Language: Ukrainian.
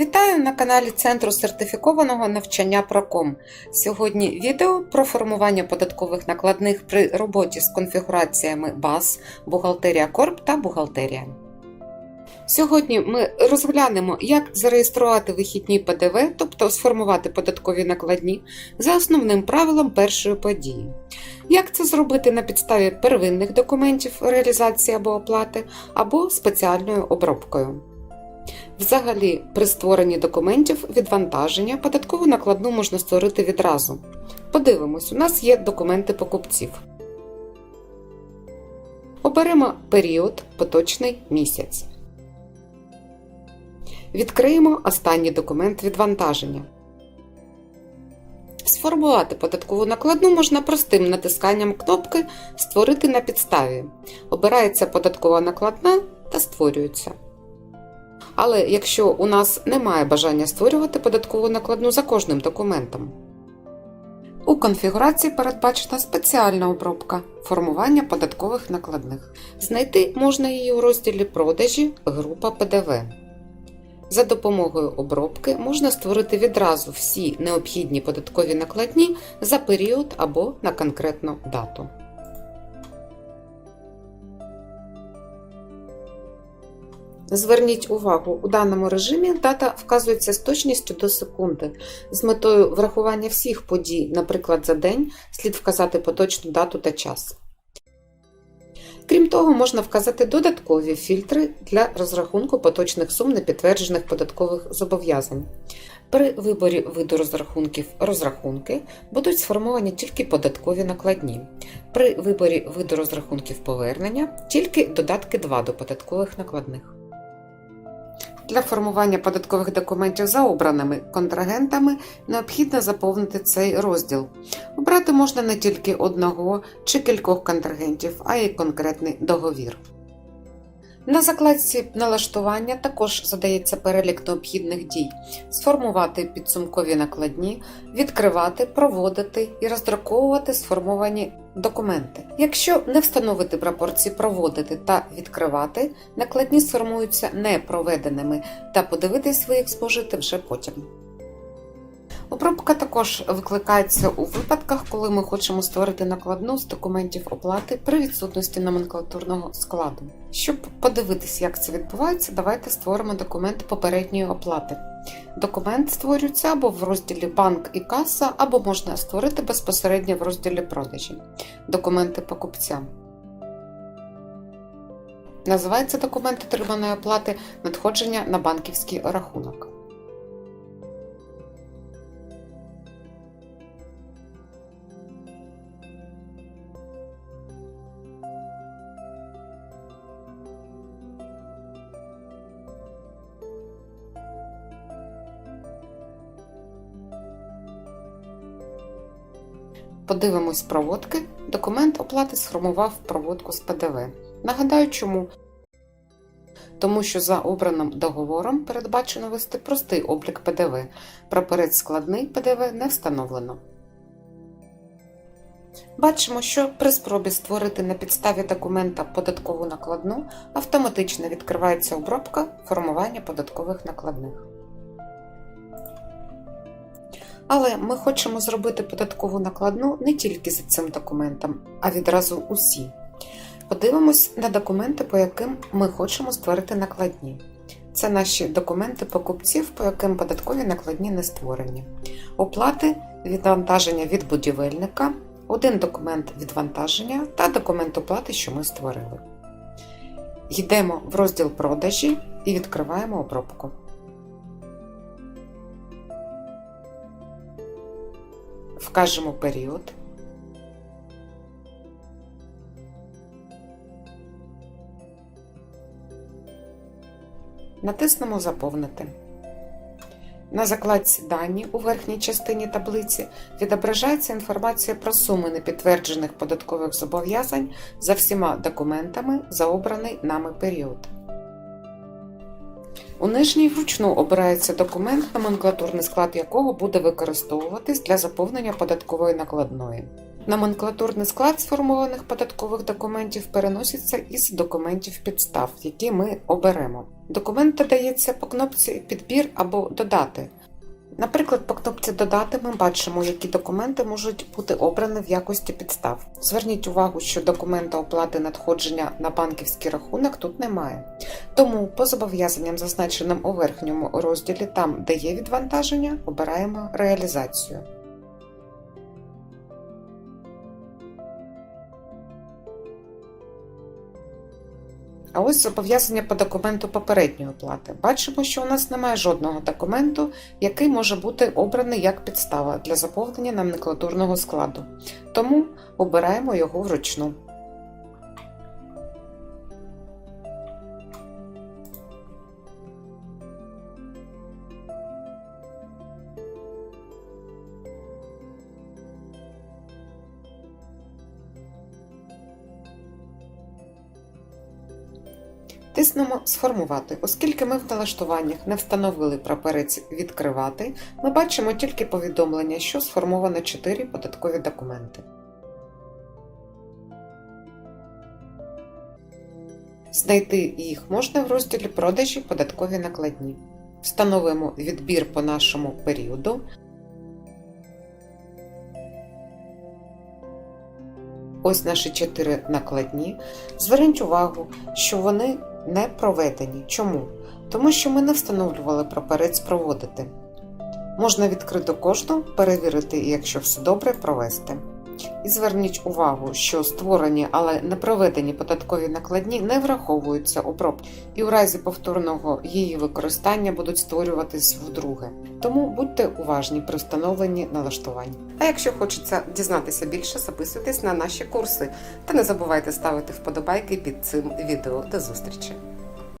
Вітаю на каналі Центру сертифікованого навчання Проком. Сьогодні відео про формування податкових накладних при роботі з конфігураціями БАС, бухгалтерія Корп та бухгалтерія. Сьогодні ми розглянемо, як зареєструвати вихідні ПДВ, тобто сформувати податкові накладні, за основним правилом першої події. Як це зробити на підставі первинних документів реалізації або оплати, або спеціальною обробкою. Взагалі, при створенні документів відвантаження податкову накладну можна створити відразу. Подивимось, у нас є документи покупців. Оберемо період поточний місяць. Відкриємо останній документ відвантаження. Сформувати податкову накладну можна простим натисканням кнопки Створити на підставі. Обирається податкова накладна та створюється. Але якщо у нас немає бажання створювати податкову накладну за кожним документом, у конфігурації передбачена спеціальна обробка формування податкових накладних. Знайти можна її у розділі Продажі Група ПДВ. За допомогою обробки можна створити відразу всі необхідні податкові накладні за період або на конкретну дату. Зверніть увагу, у даному режимі дата вказується з точністю до секунди. З метою врахування всіх подій, наприклад, за день, слід вказати поточну дату та час. Крім того, можна вказати додаткові фільтри для розрахунку поточних сум непідтверджених податкових зобов'язань. При виборі виду розрахунків розрахунки будуть сформовані тільки податкові накладні. При виборі виду розрахунків повернення тільки додатки 2 до податкових накладних. Для формування податкових документів за обраними контрагентами необхідно заповнити цей розділ. Обрати можна не тільки одного чи кількох контрагентів, а й конкретний договір. На закладці налаштування також задається перелік необхідних дій: сформувати підсумкові накладні, відкривати, проводити і роздруковувати сформовані документи. Якщо не встановити пропорції проводити та відкривати, накладні сформуються непроведеними та подивитись ви їх зможете вже потім. Обробка також викликається у випадках, коли ми хочемо створити накладну з документів оплати при відсутності номенклатурного складу. Щоб подивитися, як це відбувається, давайте створимо документ попередньої оплати. Документ створюється або в розділі Банк і каса, або можна створити безпосередньо в розділі продажі. Документи покупця. Називається документ отриманої оплати надходження на банківський рахунок. Подивимось проводки. Документ оплати сформував проводку з ПДВ. Нагадаю, чому. Тому що за обраним договором передбачено вести простий облік ПДВ. Проперед складний ПДВ не встановлено. Бачимо, що при спробі створити на підставі документа податкову накладну автоматично відкривається обробка формування податкових накладних. Але ми хочемо зробити податкову накладну не тільки за цим документом, а відразу усі. Подивимось на документи, по яким ми хочемо створити накладні. Це наші документи покупців, по яким податкові накладні не створені. Оплати відвантаження від будівельника, один документ відвантаження та документ оплати, що ми створили. Йдемо в розділ продажі і відкриваємо обробку. Вкажемо період. Натиснемо Заповнити. На закладці Дані у верхній частині таблиці відображається інформація про суми непідтверджених податкових зобов'язань за всіма документами за обраний нами період. У нижній вручну обирається документ, номенклатурний склад якого буде використовуватись для заповнення податкової накладної. Номенклатурний склад сформованих податкових документів переноситься із документів підстав, які ми оберемо. Документ додається по кнопці Підбір або Додати. Наприклад, по кнопці Додати ми бачимо, які документи можуть бути обрані в якості підстав. Зверніть увагу, що документа оплати надходження на банківський рахунок тут немає. Тому по зобов'язанням, зазначеним у верхньому розділі, там, де є відвантаження, обираємо реалізацію. А ось зобов'язання по документу попередньої оплати. Бачимо, що у нас немає жодного документу, який може бути обраний як підстава для заповнення номенклатурного складу. Тому обираємо його вручну. Тиснемо Сформувати. Оскільки ми в налаштуваннях не встановили прапорець Відкривати, ми бачимо тільки повідомлення, що сформовано 4 податкові документи. Знайти їх можна в розділі Продажі податкові накладні. Встановимо відбір по нашому періоду. Ось наші 4 накладні. Зверніть увагу, що вони не проведені. Чому? Тому що ми не встановлювали прапорець проводити. Можна відкрити кожну, перевірити і якщо все добре, провести. І зверніть увагу, що створені, але не проведені податкові накладні не враховуються обробки, і у разі повторного її використання будуть створюватись вдруге. Тому будьте уважні при встановленні налаштувань. А якщо хочеться дізнатися більше, записуйтесь на наші курси та не забувайте ставити вподобайки під цим відео. До зустрічі!